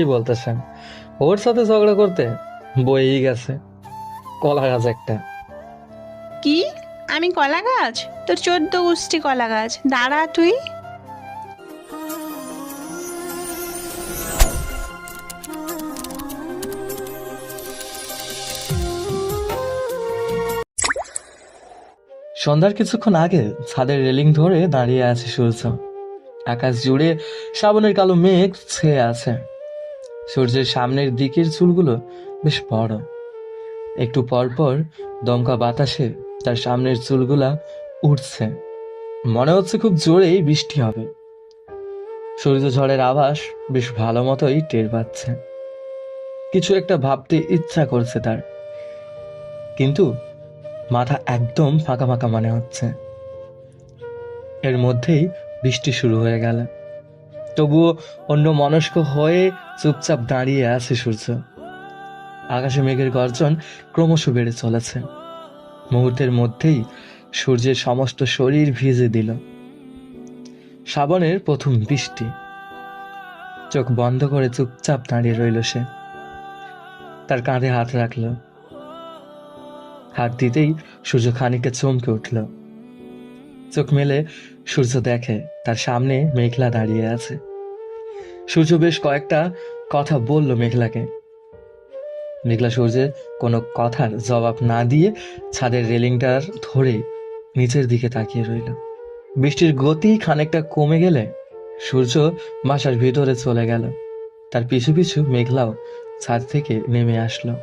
কি বলতেছেন? ওর সাথে ঝগড়া করতে বইই গেছে। কলা গাছ একটা। কি? আমি কলা গাছ? তোর চোদ্দ গোষ্ঠী কলা গাছ। দাঁড়া তুই। সন্ধ্যার কিছুক্ষণ আগে ছাদের রেলিং ধরে দাঁড়িয়ে আছে সূর্য। আকাশ জুড়ে শ্রাবণের কালো মেঘ ছেয়ে আছে। সূর্যের সামনের দিকের চুলগুলো বেশ বড়। একটু পর পর দমকা বাতাসে তার সামনের চুলগুলা উঠছে মনে হচ্ছে খুব জোরেই বৃষ্টি হবে। সূর্য ঝড়ের আভাস বেশ ভালো মতোই টের পাচ্ছে। কিছু একটা ভাবতে ইচ্ছা করছে তার। কিন্তু মাথা একদম ফাঁকা ফাঁকা মনে হচ্ছে। এর মধ্যেই বৃষ্টি শুরু হয়ে গেল। তবুও অন্য মনস্ক হয়ে চুপচাপ দাঁড়িয়ে আছে সূর্য। আকাশে মেঘের গর্জন ক্রমশ বেড়ে চলেছে। মুহূর্তের মধ্যেই সূর্যের সমস্ত শরীর ভিজে দিল। শ্রাবণের প্রথম বৃষ্টি। চোখ বন্ধ করে চুপচাপ দাঁড়িয়ে রইল সে। তার কাঁধে হাত রাখল। হাত দিতেই সূর্য খানিকটা চমকে উঠল। চোখ মেলে সূর্য দেখে তার সামনে মেঘলা দাঁড়িয়ে আছে। সূর্য বেশ কয়েকটা কথা বলল মেঘলাকে। মেঘলা সূর্যের কোনো কথার জবাব না দিয়ে ছাদের রেলিংটার ধরে নিচের দিকে তাকিয়ে রইল। বৃষ্টির গতি খানিকটা কমে গেলে সূর্য বাসার ভিতরে চলে গেল। তার পিছু পিছু মেঘলাও ছাদ থেকে নেমে আসলো।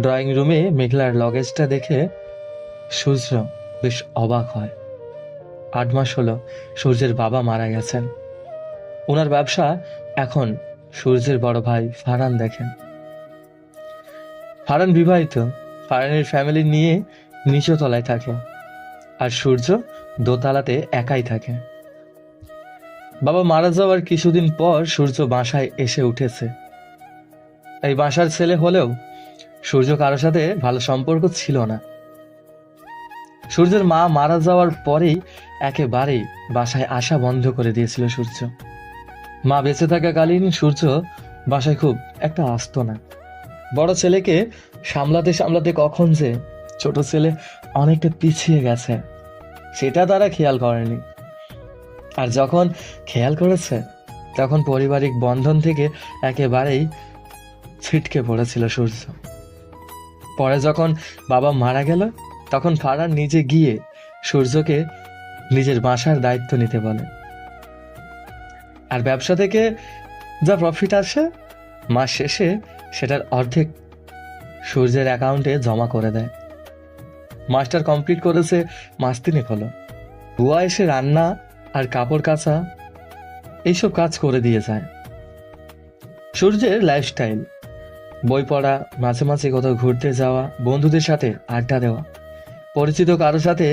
ড্রয়িং রুমে মেঘলার লগেজটা দেখে সূর্য বেশ অবাক হয়। আট মাস হলো সূর্যের বাবা মারা গেছেন। ওনার ব্যবসা এখন সূর্যের বড় ভাই ফারান দেখেন। ফারান বিবাহিত। ফারানের ফ্যামিলি নিয়ে নিচু তলায় থাকে। আর সূর্য দোতলাতে একাই থাকে। বাবা মারা যাওয়ার কিছুদিন পর সূর্য বাসায় এসে উঠেছে। এই বাসার ছেলে হলেও সূর্য কারোর সাথে ভালো সম্পর্ক ছিল না। সূর্যের মা মারা যাওয়ার পরেই একেবারেই বাসায় আসা বন্ধ করে দিয়েছিল সূর্য। মা বেঁচে থাকাকালীন সূর্য বাসায় খুব একটা আসতো না। বড় ছেলেকে সামলাতে সামলাতে কখন যে ছোট ছেলে অনেকটা পিছিয়ে গেছে, সেটা তারা খেয়াল করেনি। আর যখন খেয়াল করেছে, তখন পারিবারিক বন্ধন থেকে একেবারেই ছিটকে পড়েছিল সূর্য। পরে যখন বাবা মারা গেল, তখন ফারান নিজে গিয়ে সূর্যকে নিজের বাসার দায়িত্ব নিতে বলে। আর ব্যবসা থেকে যা প্রফিট আসে, মাস শেষে সেটার অর্ধেক সূর্যের অ্যাকাউন্টে জমা করে দেয়। মাস্টার কমপ্লিট করেছে মাস তিনেক হলো। বুয়া এসে রান্না আর কাপড় কাচা, এইসব কাজ করে দিয়ে যায়। সূর্যের লাইফস্টাইল বই পড়া, মাঝে মাঝে কোথাও ঘুরতে যাওয়া, বন্ধুদের সাথে আড্ডা দেওয়া, পরিচিত কারোর সাথে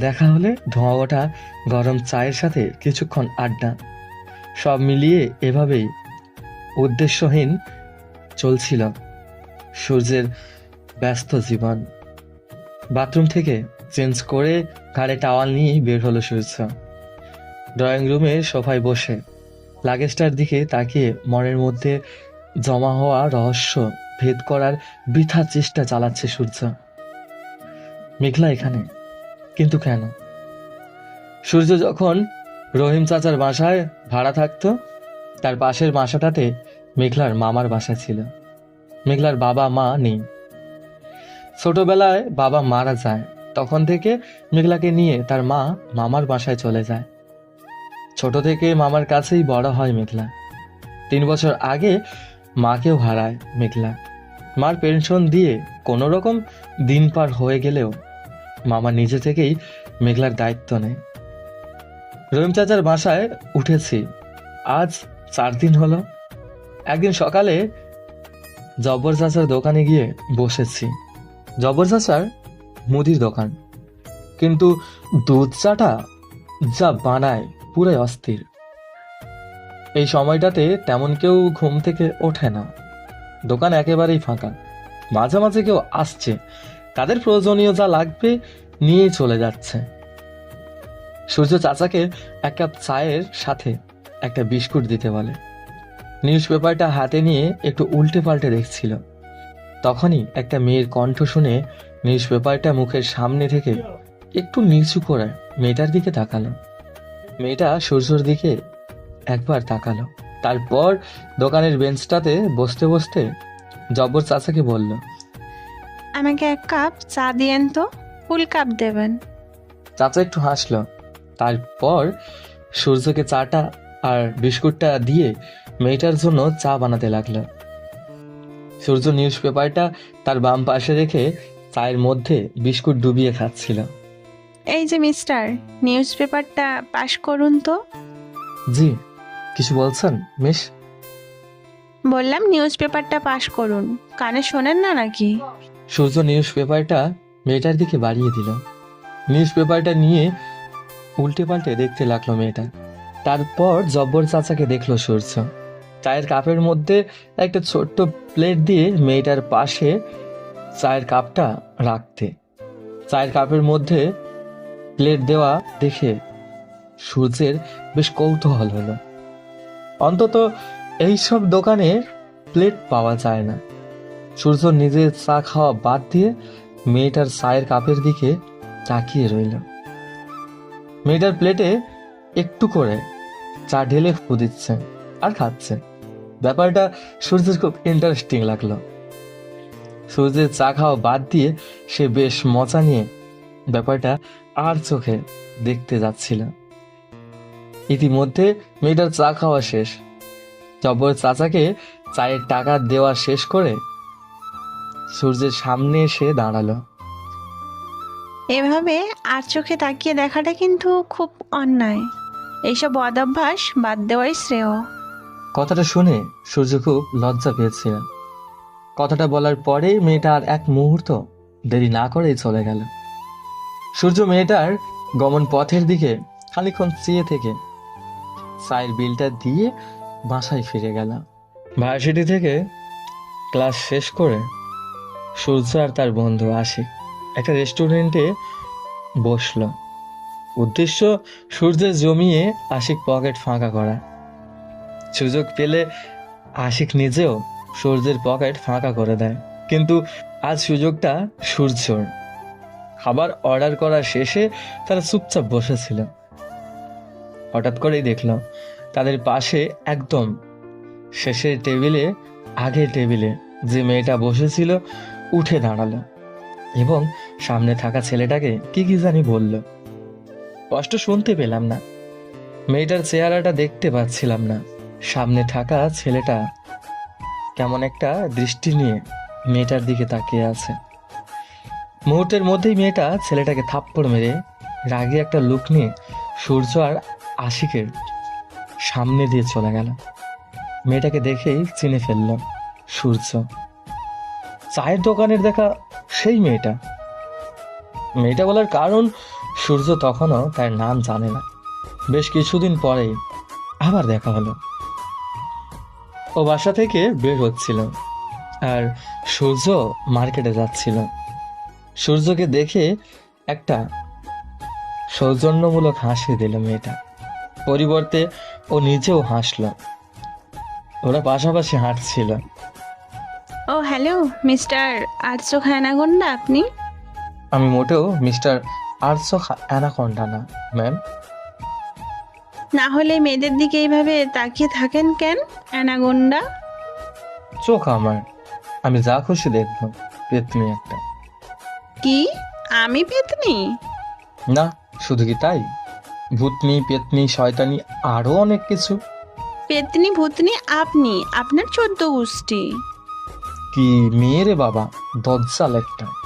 দেখা হলে ধোঁয়া ওঠা, গরম চায়ের সাথে কিছুক্ষণ আড্ডা। সব মিলিয়ে এভাবেই উদ্দেশ্যহীন চলছিল সূর্যের ব্যস্ত জীবন। বাথরুম থেকে চেঞ্জ করে ঘাড়ে টাওয়াল নিয়ে বের হলো সূর্য। ড্রয়িং রুমে সোফায় বসে লাগেজটার দিকে তাকিয়ে মনের মধ্যে জমা হওয়া রহস্য ভেদ করার বৃথা চেষ্টা চালাচ্ছে সূর্য। মেঘলা এখানে, কিন্তু কেন? সূর্য যখন রহিম চাচার বাসায় ভাড়া থাকতো। তার পাশের বাসাটাতে মেঘলার মামার বাসা ছিল। মেঘলার বাবা মা নেই। ছোটবেলায় বাবা মারা যায়, তখন থেকে মেঘলাকে নিয়ে তার মা মামার বাসায় চলে যায়। ছোট থেকে মামার কাছেই বড় হয় মেঘলা। তিন বছর আগে মাকেও হারায় মেঘলা। মার পেনশন দিয়ে কোনো রকম দিন পার হয়ে গেলেও মামা নিজে থেকেই মেঘলার দায়িত্ব নেয়। রহিম চাচার বাসায় উঠেছি। আজ চার দিন হলো। একদিন সকালে জব্বর চাচার দোকানে গিয়ে বসেছি। জব্বর চাচার মুদির দোকান। কিন্তু দুধ চাটা যা বানায় পুরাই অস্থির। এই সময়টাতে তেমন কেউ ঘুম থেকে ওঠে না। দোকান একেবারেই ফাঁকা। মাঝে মাঝে কেউ আসছে। তাদের প্রয়োজনীয় যা লাগবে নিয়ে চলে যাচ্ছে। সূর্য চাচাকে এক কাপ চায়ের সাথে একটা বিস্কুট দিতে বলে। নিউজ পেপারটা হাতে নিয়ে একটু উল্টে পাল্টে দেখছিল। তখনই একটা মেয়ের কণ্ঠ শুনে নিউজ পেপারটা মুখের সামনে থেকে একটু নিচু করে মেয়েটার দিকে তাকালো। মেয়েটা সূর্যর দিকে একবার তাকালো। তারপর দোকানের বেঞ্চটাতে বসতে বসতে জব্বর চাচাকে বলল আমাকে এক কাপ চা দিয়েন তো ফুল কাপ দেবেন। চাচা একটু হাসলো। তারপর সূর্যকে চাটা আর বিস্কুটটা দিয়ে মেয়েটার জন্য চা বানাতে লাগল। সূর্য নিউজ পেপারটা তার বাম পাশে রেখে চায়ের মধ্যে বিস্কুট ডুবিয়ে খাচ্ছিল। এই যে মিস্টার নিউজ পেপারটা পাশ করুন তো। জি কিছু বলছেন মিস? বললাম নিউজ পেপারটা পাশ করুন। কানে শোনেন না নাকি? সূর্য নিউজ পেপারটা মেয়েটার দিকে বাড়িয়ে দিল। নিউজ পেপারটা নিয়ে উল্টে পাল্টে দেখতে লাগল মেয়েটা। তারপর জব্বর চাচাকে দেখল সূর্য। চায়ের কাপের মধ্যে একটা ছোট্ট প্লেট দিয়ে মেয়েটার পাশে চায়ের কাপটা রাখতে। চায়ের কাপের মধ্যে প্লেট দেওয়া দেখে সূর্যের বেশ কৌতূহল হলো। অন্তত এইসব দোকানে প্লেট পাওয়া যায় না। সূর্য নিজের চা খাওয়া বাদ দিয়ে মেয়েটার চায়ের কাপের দিকে তাকিয়ে রইল। মেয়েটার প্লেটে একটু করে চা ঢেলে ফু দিচ্ছে আর খাচ্ছে। ব্যাপারটা সূর্যের খুব ইন্টারেস্টিং লাগল। সূর্যের চা খাওয়া বাদ দিয়ে সে বেশ মজা নিয়ে ব্যাপারটা আর চোখে দেখতে যাচ্ছিল। ইতিমধ্যে মেয়েটার চা খাওয়া শেষ। জব্বর চাচাকে চায়ের টাকা দেওয়া শেষ করে সূর্যের সামনে এসে দাঁড়াল। এভাবে আর চোখে তাকিয়ে দেখাটা কিন্তু খুব অন্যায়। এইসব বদ অভ্যাস বাদ দেওয়াই শ্রেয়। কথাটা শুনে সূর্য খুব লজ্জা পেয়েছিল কথাটা বলার পরেই মেয়েটা আর এক মুহূর্ত দেরি না করেই চলে গেল। সূর্য মেয়েটার গমন পথের দিকে খানিক্ষণ চেয়ে থেকে চায়ের বিলটা দিয়ে বাসায় ফিরে গেল। ভার্সিটি থেকে ক্লাস শেষ করে সূর্য আর তার বন্ধু আসে একটা রেস্টুরেন্টে বসল। উদ্দেশ্য সূর্যের জমিয়ে আশিক পকেট ফাঁকা করা। সুযোগ পেলে আশিক নিজেও সূর্যের পকেট ফাঁকা করে দেয়। কিন্তু আজ সুযোগটা সূর্যর। খাবার অর্ডার করা শেষে তারা চুপচাপ বসেছিল। হঠাৎ করেই দেখল, তাদের পাশে একদম শেষের টেবিলে আগের টেবিলে যে মেয়েটা বসেছিল, উঠে দাঁড়াল এবং সামনে থাকা ছেলেটাকে কি কি জানি বলল। কষ্ট শুনতে পেলাম না। মেয়েটার চেহারাটা দেখতে পাচ্ছিলাম না। সামনে থাকা ছেলেটা কেমন একটা দৃষ্টি নিয়ে মেয়েটার দিকে তাকিয়ে আছে। মুহূর্তের মধ্যেই মেয়েটা ছেলেটাকে থাপ্পড় মেরে রাগে একটা লুক নিয়ে সূর্য আর আশিকের সামনে দিয়ে চলে গেল। মেয়েটাকে দেখেই চিনে ফেলল সূর্য। চায়ের দোকানের দেখা সেই মেয়েটা। মেয়েটা বলার কারণ সূর্য তখনও তার নাম জানে না। বেশ কিছুদিন পরেই আবার দেখা হলো। ও বাসা থেকে বের হচ্ছিল আর সূর্য মার্কেটে যাচ্ছিল। সূর্যকে দেখে একটা সৌজন্যমূলক হাসি দিল মেয়েটা। পরিবর্তে ও নিজেও হাসলো। ওরা পাশাপাশি হাঁটছিল। ও, হ্যালো, মিস্টার আর্য খায়নাগন্ডা আপনি? আমি মোটেও মিস্টার আর্টস অ্যানাকন্ডা না ম্যাম। না হলে মেয়েদের দিকে এইভাবে তাকিয়ে থাকেন কেন অ্যানাগন্ডা চোখ আমার। আমি যা খুশি দেখব পেতনি একটা। কি? আমি পেতনি? না শুধু কি তাই? ভূতনি পেতনি শয়তানি আরও অনেক কিছু। পেতনি ভূতনি আপনি আপনার চোদ্দ গোষ্ঠী। কি মেয়ে রে বাবা দজ্জাল একটা।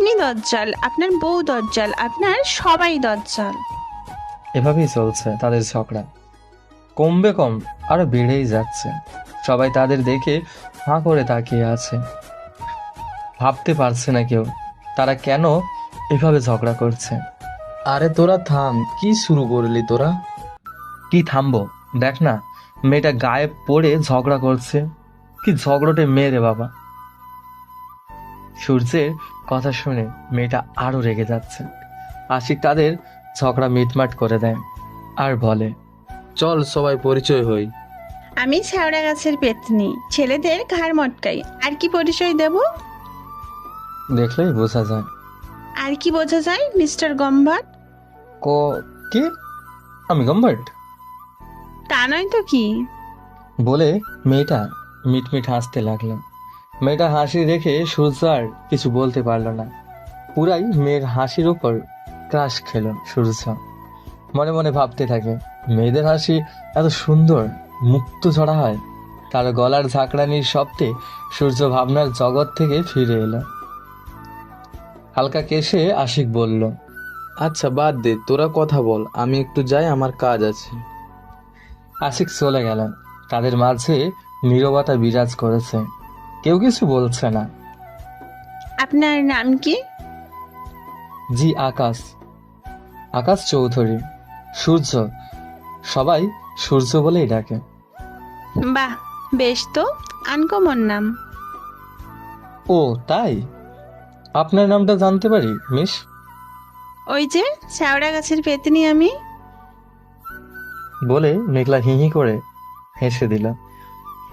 আপনি দজ্জাল, আপনার বউ দজ্জাল, আপনার সবাই দজ্জাল। এভাবেই চলছে তাদের ঝগড়া। কমবে কম আরও বেড়েই যাচ্ছে। সবাই তাদের দেখে হাঁ করে তাকিয়ে আছে। ভাবতে পারছে না কেউ তারা কেন এভাবে ঝগড়া করছে। আরে তোরা থাম, কি শুরু করলি তোরা? কি থামবো? দেখ না, মেয়েটা গায়ে পড়ে ঝগড়া করছে। কি ঝগড়টে মেয়ে রে বাবা। সূর্যের কথা শুনে মেয়েটা আরও রেগে যাচ্ছে। আশিক তাদের ঝগড়া মিটমাট করে দেয় আর বলে চল সবাই পরিচয় হই। আমি শ্যাওড়া গাছের পেতনি ছেলেদের ঘাড় মটকাই। আর কি পরিচয় দেব? দেখলেই বোঝা যায়। আর কি বোঝা যায় মিস্টার গম্ভাট ক কি? আমি গম্বার্ট তা নয় তো কি? বলে মেয়েটা মিটমিট হাসতে লাগল। মেয়েটা হাসি দেখে সূর্য আর কিছু বলতে পারল না। পুরাই মেয়ের হাসির ওপর ক্রাশ খেলো সূর্য মনে মনে ভাবতে থাকে মেয়েদের হাসি এত সুন্দর মুক্ত ঝরা হয়। তার গলার ঝাঁকড়ানির শব্দে সূর্য ভাবনার জগৎ থেকে ফিরে এলো। হালকা কেশে আশিক বলল আচ্ছা বাদ দে তোরা কথা বল আমি একটু যাই আমার কাজ আছে। আশিক চলে গেল। তাদের মাঝে নীরবতা বিরাজ করেছে। কেউ কিছু বলছে না। আপনার নাম কি? জি আকাশ। আকাশ চৌধুরী। সূর্য। সবাই সূর্য বলেই ডাকে। বাহ বেশ তো। আনকমন নাম। ও তাই? আপনার নামটা জানতে পারি মিস? ওই যে শ্যাওড়া গাছের পেতনি আমি। বলে মেঘলা হিহি করে হেসে দিল।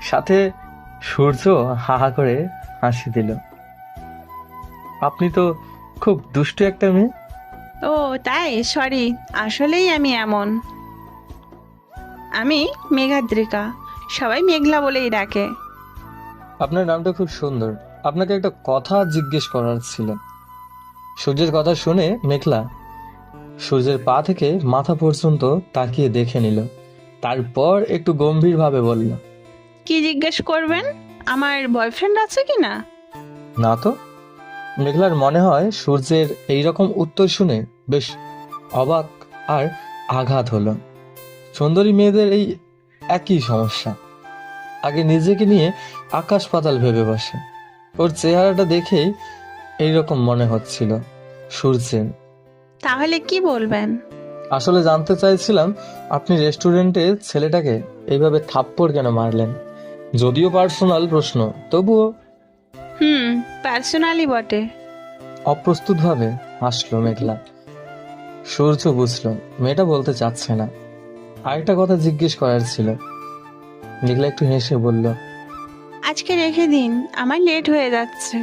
সাথে সূর্য হাহা করে হাসি দিল। আপনি তো খুব দুষ্টু একটা মেয়ে। ও তাই? সরি আসলেই আমি এমন। আমি মেঘাদ্রিকা সবাই মেঘলা বলেই ডাকে। আপনার নামটা খুব সুন্দর। আপনাকে একটা কথা জিজ্ঞেস করার ছিল। সূর্যের কথা শুনে মেঘলা সূর্যের পা থেকে মাথা পর্যন্ত তাকিয়ে দেখে নিল। তারপর একটু গম্ভীরভাবে বলল কি জিজ্ঞেস করবেন? আমার বয়ফ্রেন্ড আছে কি না? না তো। মেঘলার মনে হয় সূর্যের এই রকম উত্তর শুনে বেশ অবাক আর আঘাত হলো। সুন্দরী মেয়েদের এই একই সমস্যা। আগে নিজেকে নিয়ে আকাশ পাতাল ভেবে বসে। ওর চেহারাটা দেখেই এইরকম মনে হচ্ছিল সূর্যের। তাহলে কি বলবেন? আসলে জানতে চাইছিলাম আপনি রেস্টুরেন্টে ছেলেটাকে এইভাবে থাপ্পড় কেন মারলেন? যদিও পার্সোনাল প্রশ্ন তবুও হুম পার্সোনালি বটে। অপ্রস্তুতভাবে হাসলো মেঘলা। সূর্য বুঝলো মেয়েটা বলতে চাচ্ছে না। আরেকটা কথা জিজ্ঞেস করার ছিল। মেঘলা একটু হেসে বলল আজকে রেখে দিন আমার লেট হয়ে যাচ্ছে।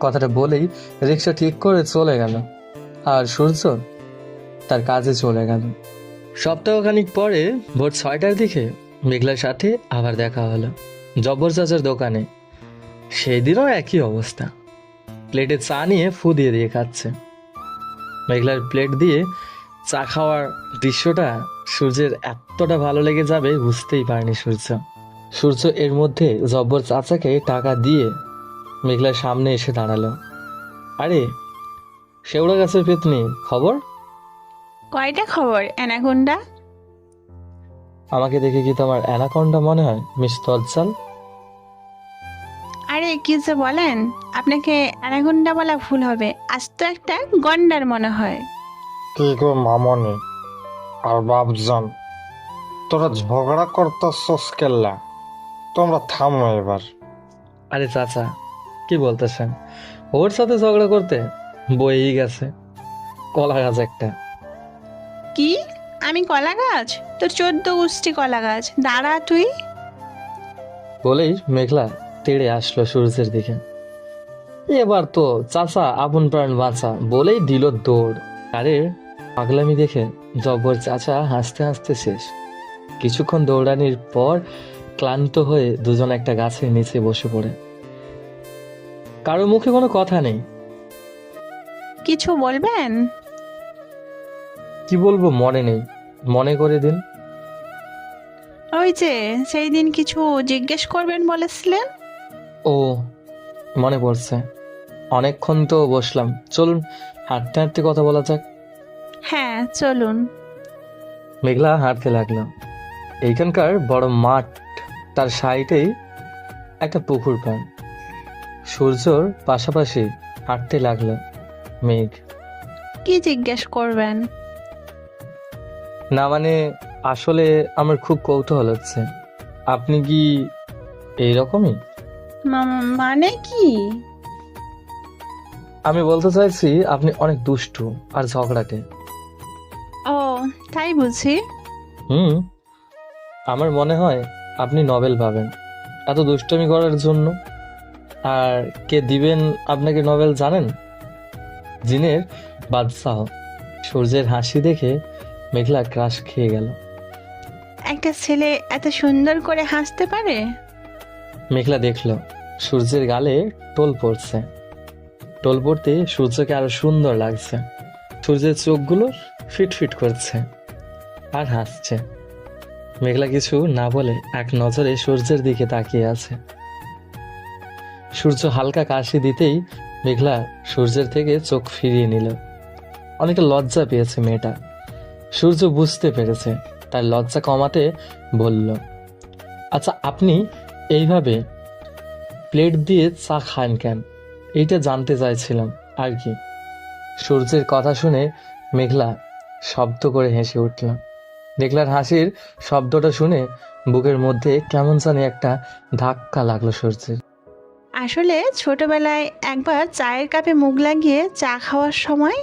কথাটা বলেই রিক্সা ঠিক করে চলে গেল। আর সূর্য তার কাজে চলে গেল। সপ্তাহখানিক পরে ভোর ছয়টার দিকে মেঘলার সাথে আবার দেখা হলো। জব্বর চাচার দোকানে। সেদিনও একই অবস্থা। প্লেটে চা নিয়ে ফু দিয়ে দিয়ে খাচ্ছে। মেঘলার প্লেট দিয়ে চা খাওয়ার দৃশ্যটা সূর্যের এতটা ভালো লেগে যাবে বুঝতেই পারেনি সূর্য। সূর্য এর মধ্যে জব্বর চাচাকে টাকা দিয়ে মেঘলার সামনে এসে দাঁড়াল। আরে, শেওড়া গাছের পেতনি, খবর? কয়টা খবর, অ্যানাকোন্ডা? আমাকে দেখে কি তোমার অ্যানাকন্ডা মনে হয় মিস তজ্জাল আরে কি যে বলেন আপনাকে অ্যানাকোন্ডা বলা ভুল হবে। আজ তো একটা গন্ডার মনে হয়। কি গো মামনি আর বাপজান তোরা ঝগড়া করতেছস কেল্লা? তোমরা থামো এবার। আরে চাচা কি বলতেছেন? ওর সাথে ঝগড়া করতে বইই গেছে। কলা গাছ একটা। কি? আমি কলা গাছ? তোর চোদ্দ গোষ্ঠী কলা গাছ। দাঁড়া তুই। বলেই মেঘলা তেড়ে আসলো সূর্যের দিকে। এবার তো চাচা আপন প্রাণ বাঁচা বলেই দিল দৌড়। আরে পাগলামি দেখে জব্বর চাচা হাসতে হাসতে শেষ। কিছুক্ষণ দৌড়ানির পর ক্লান্ত হয়ে দুজন একটা গাছের নিচে বসে পড়ে। কারও মুখে কোনো কথা নেই। কিছু বলবেন? কি বলব মনে নেই। মনে করে দিন। ওই যে সেই দিন কিছু জিজ্ঞেস করবেন বলেছিলেন? ও মনে পড়ছে। অনেকক্ষণ তো বসলাম। চলুন হাঁটতে হাঁটতে কথা বলা যাক। হ্যাঁ চলুন। মেঘলা হাঁটতে লাগল। এইখানকার বড় মাঠ তার সাইডেই একটা পুকুর পান সূর্যর পাশাপাশি হাঁটতে লাগল মেঘ। কি জিজ্ঞেস করবেন? না মানে আসলে আমার খুব কৌতূহল হচ্ছে। আপনি কি এইরকমই? মা- মানে কি? আমি বলতে চাইছি আপনি অনেক দুষ্টু আর ঝগড়াটে। ও তাই বুঝি। হুম আমার মনে হয় আপনি নভেল পাবেন। এত দুষ্টামি করার জন্য। আর কে দিবেন আপনাকে নোবেল জানেন? জিনের বাদশাহ। সূর্যের হাসি দেখে মেঘলা ক্রাশ খেয়ে গেল। একটা ছেলে এত সুন্দর করে হাসতে পারে? মেঘলা দেখল সূর্যের গালে টোল পড়ছে। টোল পড়তে সূর্যকে আরও সুন্দর লাগছে। সূর্যের চোখগুলো ফিটফিট করছে আর হাসছে। মেঘলা কিছু না বলে এক নজরে সূর্যের দিকে তাকিয়ে আছে। সূর্য হালকা কাশি দিতেই মেঘলা সূর্যের থেকে চোখ ফিরিয়ে নিল। অনেকটা লজ্জা পেয়েছে মেয়েটা। সূর্য বুঝতে পেরেছে, তার লজ্জা কমাতে বলল আচ্ছা আপনি এইভাবে প্লেট দিয়ে চা খান কেন? এইটা জানতে চাইছিলাম, আর কি? সূর্যের কথা শুনে মেঘলা শব্দ করে হেসে উঠল। মেঘলার হাসির শব্দটা শুনে বুকের মধ্যে কেমন জানি একটা ধাক্কা লাগল সূর্যের। আসলে ছোটবেলায় একবার চায়ের কাপে মুখ লাগিয়ে চা খাওয়ার সময়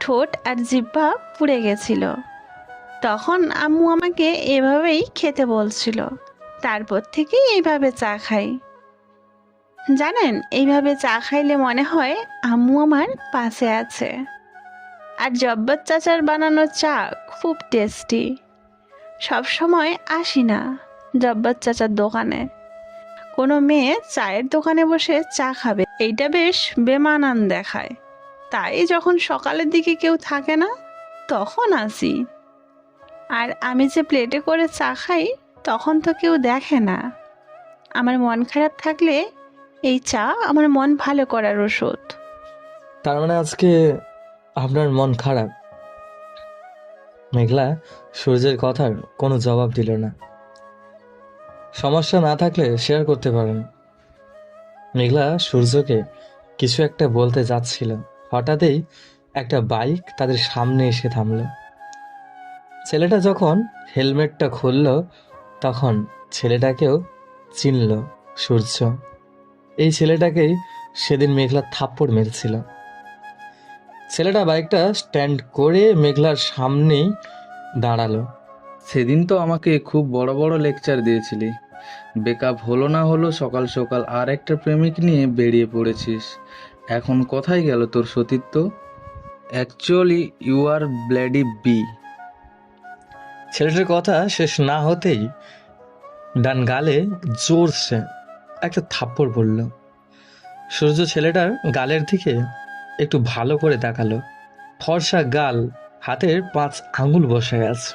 ঠোঁট আর জিহ্বা পুড়ে গেছিল। তখন আম্মু আমাকে এভাবেই খেতে বলছিল, তারপর থেকেই এইভাবে চা খাই। জানেন, এইভাবে চা খাইলে মনে হয় আম্মু আমার পাশে আছে। আর জব্বর চাচার বানানো চা খুব টেস্টি। সব সময় আসি না জব্বর চাচার দোকানে। কোনো মেয়ে চায়ের দোকানে বসে চা খাবে, এইটা বেশ বেমানান দেখায়। তাই যখন সকালের দিকে কেউ থাকে না, তখন আসি। আর আমি যে প্লেটে করে চা খাই, তখন তো কেউ দেখে না। আমার মন খারাপ থাকলে এই চা আমার মন ভালো করার ওষুধ। তার মানে আজকে আপনার মন খারাপ? মেঘলা, সূর্যের কথার কোনো জবাব দিল না। সমস্যা না থাকলে শেয়ার করতে পারেন। মেঘলা, সূর্যকে কিছু একটা বলতে যাচ্ছিল। হঠাৎই একটা বাইক তাদের সামনে এসে থামলো। ছেলেটা যখন হেলমেটটা খুলল, তখন ছেলেটাকেও চিনল সূর্য। এই ছেলেটাকেই সেদিন মেঘলা থাপ্পড় মেরেছিল। ছেলেটা বাইকটা স্ট্যান্ড করে মেঘলার সামনেই দাঁড়াল। সেদিন তো আমাকে খুব বড় বড় লেকচার দিয়েছিলি। বেকআপ হলো না হলো সকাল সকাল আর একটা প্রেমিক নিয়ে বেরিয়ে পড়েছিস। এখন কোথায় গেল তোর সতীত্ব? অ্যাকচুয়ালি ইউ আর ব্ল্যাডি বি ছেলেটার কথা শেষ না হতেই ডান গালে জোরসে একটা থাপ্পড় পড়ল। সূর্য ছেলেটার গালের দিকে একটু ভালো করে তাকালো। ফর্সা গাল, হাতের পাঁচ আঙুল বসে আছে।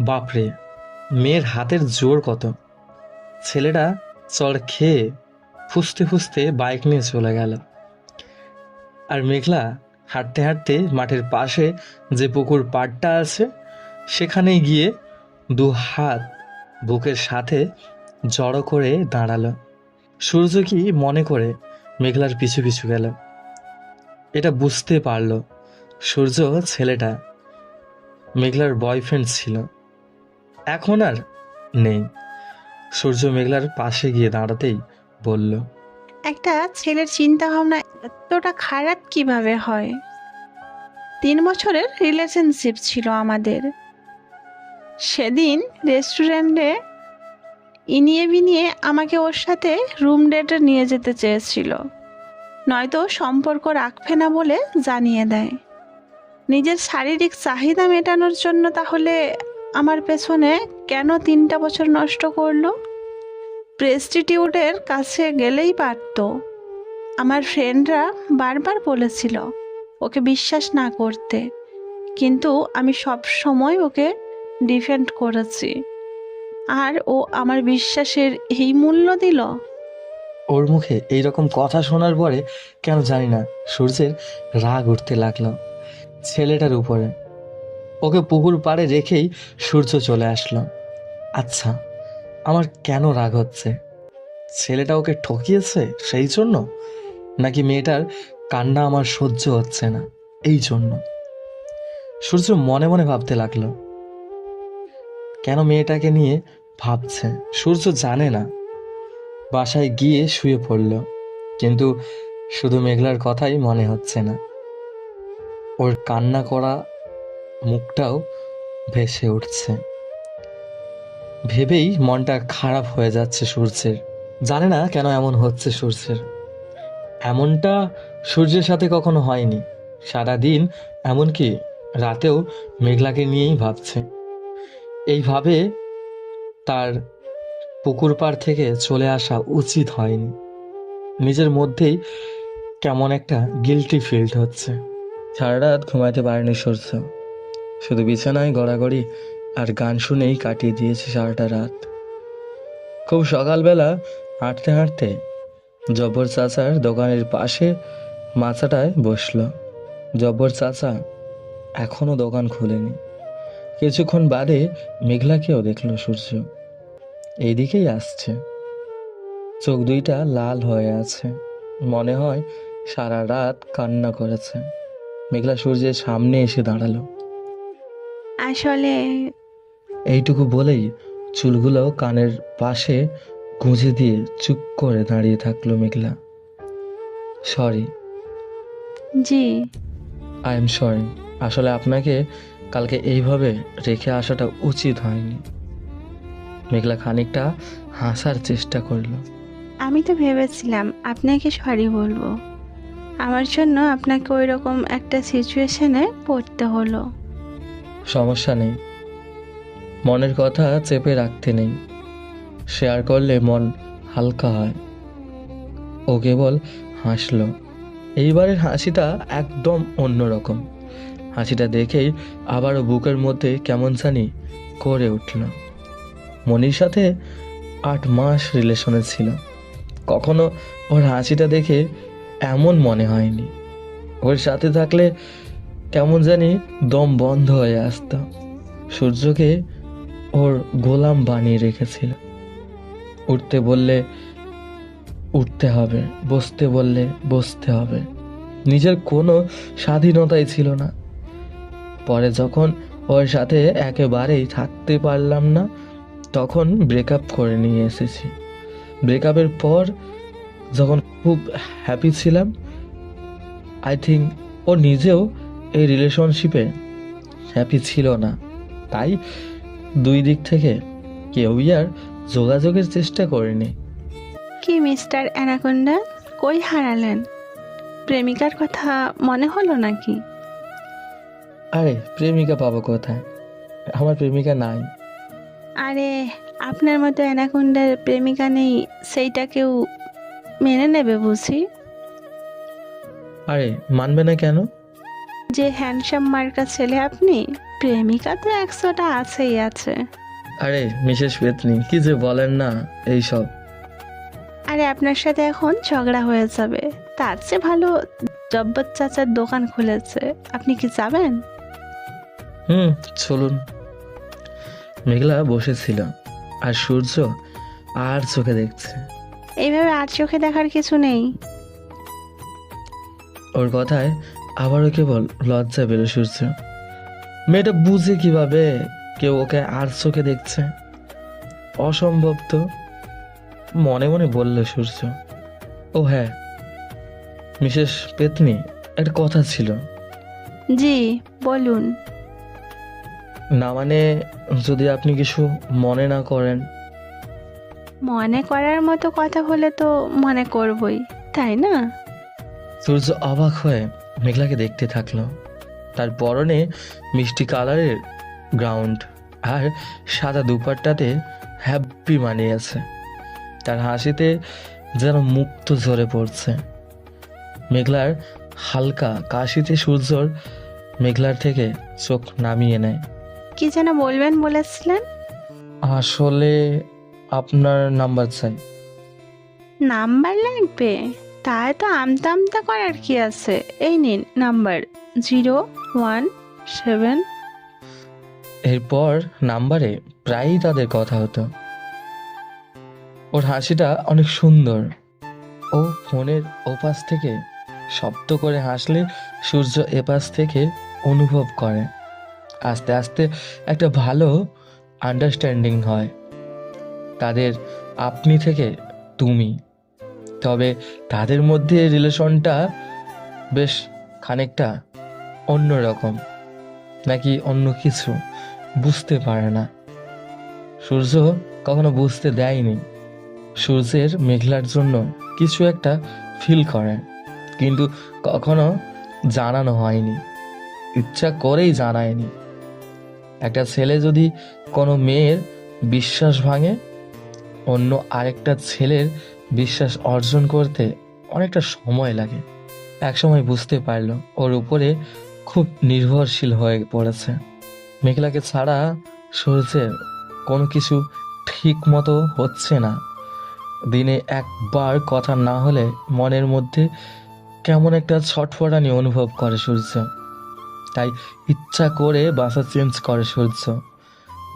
বাপরে, মেয়ের হাতের জোর কত? ছেলেটা চড় খেয়ে ফুসতে ফুসতে বাইক নিয়ে চলে গেল। আর মেঘলা হাঁটতে হাঁটতে মাঠের পাশে যে পুকুর পাড়টা আছে সেখানে গিয়ে দু হাত বুকের সাথে জড়ো করে দাঁড়াল। সূর্য কি মনে করে মেঘলার পিছু পিছু গেল। এটা বুঝতে পারল সূর্য ছেলেটা। মেঘলার বয়ফ্রেন্ড ছিল। এখন আর নেই। সূর্য মেঘলার পাশে গিয়ে দাঁড়াতেই বলল একটা ছেলের চিন্তা ভাবনা এতটা খারাপ কীভাবে হয়? তিন বছরের রিলেশনশিপ ছিল আমাদের। সেদিন রেস্টুরেন্টে ইনিয়ে বিনিয়ে আমাকে ওর সাথে রুম ডেটে নিয়ে যেতে চেয়েছিল। নয়তো সম্পর্ক রাখবে না বলে জানিয়ে দেয়। নিজের শারীরিক চাহিদা মেটানোর জন্য তাহলে আমার পেছনে কেন তিনটা বছর নষ্ট করল? প্রেস্টিটিউটের কাছে গেলেই পারত। আমার ফ্রেন্ডরা বারবার বলেছিল ওকে বিশ্বাস না করতে, কিন্তু আমি সব সময় ওকে ডিফেন্ড করেছি। আর ও আমার বিশ্বাসের এই মূল্য দিল। ওর মুখে এই রকম কথা শোনার পরে কেন জানি না সূর্যের রাগ উঠতে লাগল ছেলেটার উপরে। ওকে পুকুর পাড়ে রেখেই সূর্য চলে আসলো। আচ্ছা আমার কেন রাগ হচ্ছে? ছেলেটা ওকে ঠকিয়েছে সেই জন্য? নাকি মেয়েটার কান্না আমার সহ্য হচ্ছে না এই জন্য? সূর্য মনে মনে ভাবতে লাগল। কেন মেয়েটাকে নিয়ে ভাবছে? সূর্য জানে না। বাসায় গিয়ে শুয়ে পড়ল। কিন্তু শুধু মেঘলার কথাই মনে হচ্ছে না। ওর কান্না করা মুখটাও ভেসে উঠছে। ভেবেই মনটা খারাপ হয়ে যাচ্ছে সূর্যের। জানে না কেন এমন হচ্ছে সূর্যের। এমনটা সূর্যের সাথে কখনো হয়নি। সারাদিন এমনকি রাতেও মেঘলাকে নিয়েই ভাবছে। এইভাবে তার পুকুর পাড় থেকে চলে আসা উচিত হয়নি। নিজের মধ্যেই কেমন একটা গিলটি ফিল্ড হচ্ছে। সারা রাত ঘুমাইতে পারেনি সূর্য। শুধু বিছানায় গড়াগড়ি আর গান শুনেই কাটিয়ে দিয়েছে সারাটা রাত। খুব সকালবেলা হাঁটতে হাঁটতে জব্বর চাচার দোকানের পাশে মাচাটায় বসল। জব্বর চাচা এখনও দোকান খুলেনি। কিছুক্ষণ বাদে মেঘলাকেও দেখল সূর্য। এইদিকেই আসছে। চোখ দুইটা লাল হয়ে আছে। মনে হয় সারা রাত কান্না করেছে। মেঘলা সূর্যের সামনে এসে দাঁড়াল। আসলে এইটুকু বলেই চুলগুলো কানের পাশে গুঁজে দিয়ে চুপ করে দাঁড়িয়ে থাকল Meghla. Sorry ji. I am sorry আসলে আপনাকে কালকে এইভাবে রেখে আসাটা উচিত হয়নি। মেঘলা খানিকটা হাসার চেষ্টা করল। আমি তো ভেবেছিলাম আপনাকে সরি বলব। আমার জন্য আপনাকে ওই রকম একটা সিচুয়েশনে পড়তে হলো। সমস্যা নেই। মনের কথা চেপে রাখতে নেই। শেয়ার করলে মন হালকা হয়। ও কেবল হাসল। এইবারের হাসিটা একদম অন্যরকম। হাসিটা দেখেই আবারও বুকের মধ্যে কেমন জানি করে উঠল। মনির সাথে আট মাস রিলেশনে ছিল। কখনো ওর হাসিটা দেখে এমন মনে হয়নি। ওর সাথে থাকলে কেমন জানি দম বন্ধ হয়ে আসতো। সূর্যকে ওর গোলাম বানিয়ে রেখেছিল। উঠতে বললে, উঠতে হবে। বসতে বললে, বসতে হবে। নিজের কোনো স্বাধীনতাই ছিল না। পরে যখন ওর সাথে একেবারেই থাকতে পারলাম না, তখন ব্রেকআপ করে নিয়ে এসেছি। ব্রেকআপের পর যখন খুব হ্যাপি ছিলাম আই থিঙ্ক ও নিজেও এই রিলেশনশিপে হ্যাপি ছিল না। তাই দুই দিক থেকে কেউই আর যোগাযোগের চেষ্টা করেনি। কি মিস্টার অ্যানাকোন্ডা? কই হারালেন? প্রেমিকার কথা মনে হলো নাকি? আরে প্রেমিকা পাবো কোথায়? আমার প্রেমিকা নাই। আরে আপনার মতো অ্যানাকোন্ডার প্রেমিকা নেই সেইটা কেউ মেনে নেবে বুঝি? আরে মানবে না কেন? যে হ্যান্ডসাম মার্কা ছেলে আপনি? প্রেমিকা তো একশোটা আছেই আছে। আরে মিসেস পেতনি কি যে বলেন না এইসব। আরে আপনার সাথে এখন ঝগড়া হয়ে যাবে। তার চেয়ে ভালো জব্বর চাচার দোকান খুলেছে। আপনি কি যাবেন? হুম চলুন। মেঘলা বসেছিল আর সূর্য আর চোখে দেখছে। এইভাবে আর চোখে দেখার কিছু নেই। ওর কথায় আবারও কেবল লজ্জা পেল সূর্য। মেয়েটা বুঝে কীভাবে কেউ ওকে আর চোখে দেখছে? অসম্ভব তো। মনে মনে বলল সূর্য ও হ্যাঁ মিসেস পেতনি একটা কথা ছিল। জি বলুন। না মানে যদি আপনি কিছু মনে না করেন? মনে করার মতো কথা হলে তো মনে করবই তাই না? সূর্য অবাক হয়ে মেঘলাকে দেখতে থাকল। তার পরনে মিষ্টি কালারের গ্রাউন্ড আর সাদা দুপাট্টাতে হ্যাপি মানিয়ে আছে। তার হাসিতে যেন মুক্ত ঝরে পড়ছে। মেঘলার হালকা কাশিতে সূর্যর মেঘলার থেকে চোখ নামিয়ে নেয়। কি যেন বলবেন বলেছিলেন? আসলে আপনার নাম্বার চাই। নাম্বার লাগবে? তো আমতা আমতা করার কি আছে? এই নিন, নাম্বার জিরো ওয়ান সেভেন। এরপর নাম্বারে প্রায়ই তাদের কথা হতো। ওর হাসিটা অনেক সুন্দর। ও ফোনের ওপাশ থেকে শব্দ করে হাসলে সূর্য এপাশ থেকে অনুভব করে। আস্তে আস্তে একটা ভালো আন্ডারস্ট্যান্ডিং হয়। তাদের আপনি থেকে তুমি। তবে তাদের মধ্যে রিলেশনটা বেশ খানিকটা অন্যরকম, নাকি অন্য কিছু বুঝতে পারে না। সূর্য কখনো বুঝতে দেয়নি। সূর্যের মেঘলার জন্য কিছু একটা ফিল করে, কিন্তু কখনো জানানো হয়নি। ইচ্ছা করেই জানায়নি। একটা ছেলে যদি কোনো মেয়ের বিশ্বাস ভাঙে, অন্য আরেকটা ছেলের বিশ্বাস অর্জন করতে অনেকটা সময় লাগে। একসময় বুঝতে পারল, ওর উপরে খুব নির্ভরশীল হয়ে পড়েছে। মেঘলাকে ছাড়া সূর্যের কোনো কিছু ঠিক মতো হচ্ছে না। দিনে একবার কথা না হলে মনের মধ্যে কেমন একটা ছটফটানি অনুভব করে সূর্য। তাই ইচ্ছা করে বাসা চেঞ্জ করে সূর্য।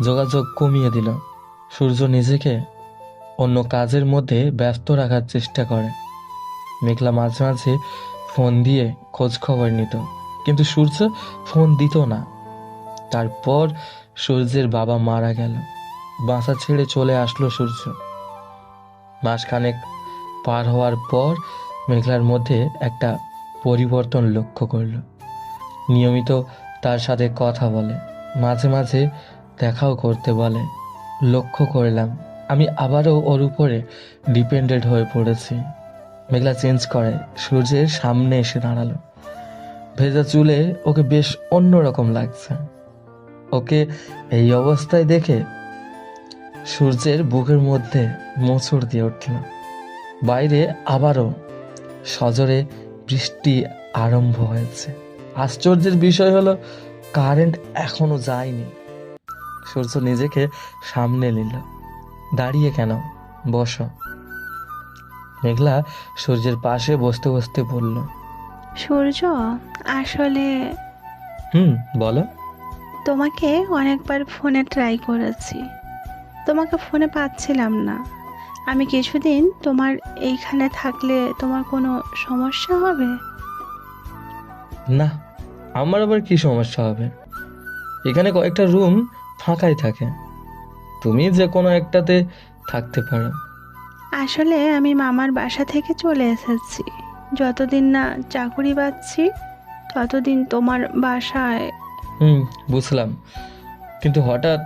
যোগাযোগ কমিয়ে দিল। সূর্য নিজেকে অন্য কাজের মধ্যে ব্যস্ত রাখার চেষ্টা করে। মেঘলা মাঝে মাঝে ফোন দিয়ে খোঁজ খবর নিত, কিন্তু সূর্য ফোন দিত না। তারপর সূর্যের বাবা মারা গেল। বাসা ছেড়ে চলে আসলো সূর্য। মাসখানেক পার হওয়ার পর মেঘলার মধ্যে একটা পরিবর্তন লক্ষ্য করল। নিয়মিত তার সাথে কথা বলে, মাঝে মাঝে দেখাও করতে বলে। লক্ষ্য করলাম আমি আবারও ওর উপরে ডিপেন্ডেন্ট হয়ে পড়েছি। মেঘলা চেঞ্জ করে, সূর্যের সামনে এসে দাঁড়াল। ভেজা চুলে ওকে বেশ অন্যরকম লাগছে। ওকে এই অবস্থায় দেখে সূর্যের বুকের মধ্যে মোচড় দিয়ে উঠল। বাইরে আবারও সজোরে বৃষ্টি আরম্ভ হয়েছে। আশ্চর্যের বিষয় হলো, কারেন্ট এখনও যায়নি। সূর্য নিজেকে সামনে নিল। দাঁড়িয়ে কেন? বসো। মেঘলা সূর্যের পাশে বসতে বসতে বলল সূর্য আসলে হুম বলো। তোমাকে অনেকবার ফোনে ট্রাই করেছি। তোমাকে ফোনে পাচ্ছিলাম না। আমি কিছুদিন তোমার এইখানে থাকলে তোমার কোনো সমস্যা হবে? না আমার আবার কি সমস্যা হবে? এখানে কয়েকটা রুম ফাঁকাই থাকে। তুমি যে কোনো একটাতে থাকতে পারো। আসলে আমি মামার বাসা থেকে চলে এসেছি। যতদিন না চাকুরি পাচ্ছি ততদিন তোমার বাসায়। হুম বুঝলাম। কিন্তু হঠাৎ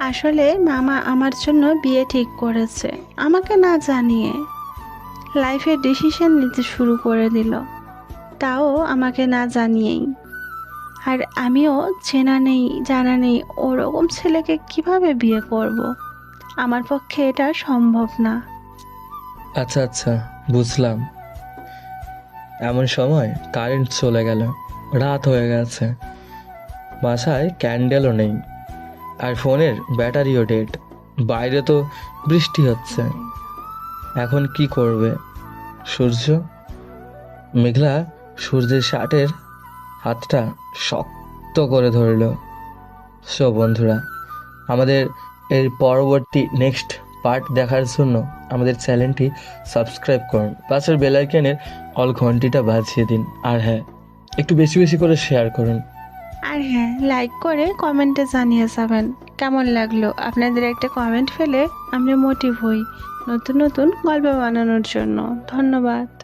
আসলে মামা আমার জন্য বিয়ে ঠিক করেছে। আমাকে না জানিয়ে লাইফের ডিসিশন নিতে শুরু করে দিল। তাও আমাকে না জানিয়েই। আর আমিও চেনা নেই, জানা নেই, ওরকম ছেলেকে কীভাবে বিয়ে করব। আমার পক্ষে এটা সম্ভব না। আচ্ছা আচ্ছা বুঝলাম। এমন সময় কারেন্ট চলে গেল, রাত হয়ে গেছে। বাসায় ক্যান্ডেলও নেই, আর ফোনের ব্যাটারিও ডেড, বাইরে তো বৃষ্টি হচ্ছে। এখন কি করবে? সূর্য? মেঘলা সূর্যের শার্টের হাতটা শক্ত করে ধরল। সো বন্ধুরা, আমাদের এর পরবর্তী নেক্সট পার্ট দেখার জন্য আমাদের চ্যানেলটি সাবস্ক্রাইব করুন। পাশের বেলাইকেনের অল ঘন্টিটা বাজিয়ে দিন। আর হ্যাঁ একটু বেশি বেশি করে শেয়ার করুন। আর হ্যাঁ লাইক করে কমেন্টে জানিয়ে যাবেন। কেমন লাগল আপনাদের একটা কমেন্ট ফেলে আমরা মোটিভ হই নতুন নতুন গল্প বানানোর জন্য। ধন্যবাদ।